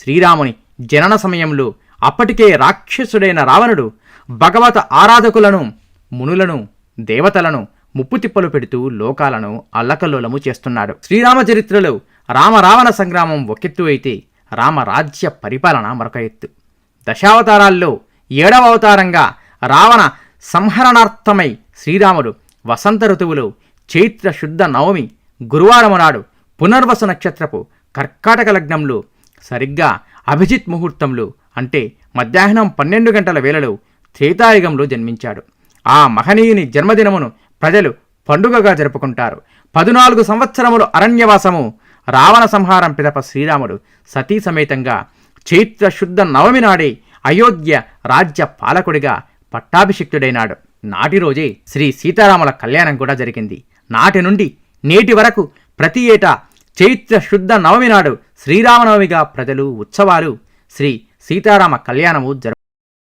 శ్రీరాముని జనన సమయంలో అప్పటికే రాక్షసుడైన రావణుడు భగవత ఆరాధకులను మునులను దేవతలను ముప్పుతిప్పలు పెడుతూ లోకాలను అల్లకల్లోలము చేస్తున్నాడు. శ్రీరామ చరిత్రలో రామరావణ సంగ్రామం ఒకెత్తు అయితే రామరాజ్య పరిపాలన మరొక ఎత్తు. దశావతారాల్లో ఏడవ అవతారంగా రావణ సంహరణార్థమై శ్రీరాముడు వసంత ఋతువులో చైత్ర శుద్ధ నవమి గురువారము నాడు పునర్వసు నక్షత్రపు కర్కాటక లగ్నంలో సరిగ్గా అభిజిత్ ముహూర్తంలో అంటే మధ్యాహ్నం పన్నెండు గంటల వేళలో త్రేతాయుగంలో జన్మించాడు. ఆ మహనీయుని జన్మదినమును ప్రజలు పండుగగా జరుపుకుంటారు. పదునాలుగు సంవత్సరములు అరణ్యవాసము రావణ సంహారం పిదప శ్రీరాముడు సతీ సమేతంగా చైత్ర శుద్ధ నవమి నాడే అయోధ్య రాజ్య పాలకుడిగా పట్టాభిషిక్తుడైనాడు. నాటి రోజే శ్రీ సీతారాముల కళ్యాణం కూడా జరిగింది. నాటి నుండి నేటి వరకు ప్రతి ఏటా చైత్ర శుద్ధ నవమి నాడు శ్రీరామనవమిగా ప్రజలు ఉత్సవాలు శ్రీ సీతారామ కళ్యాణము జరు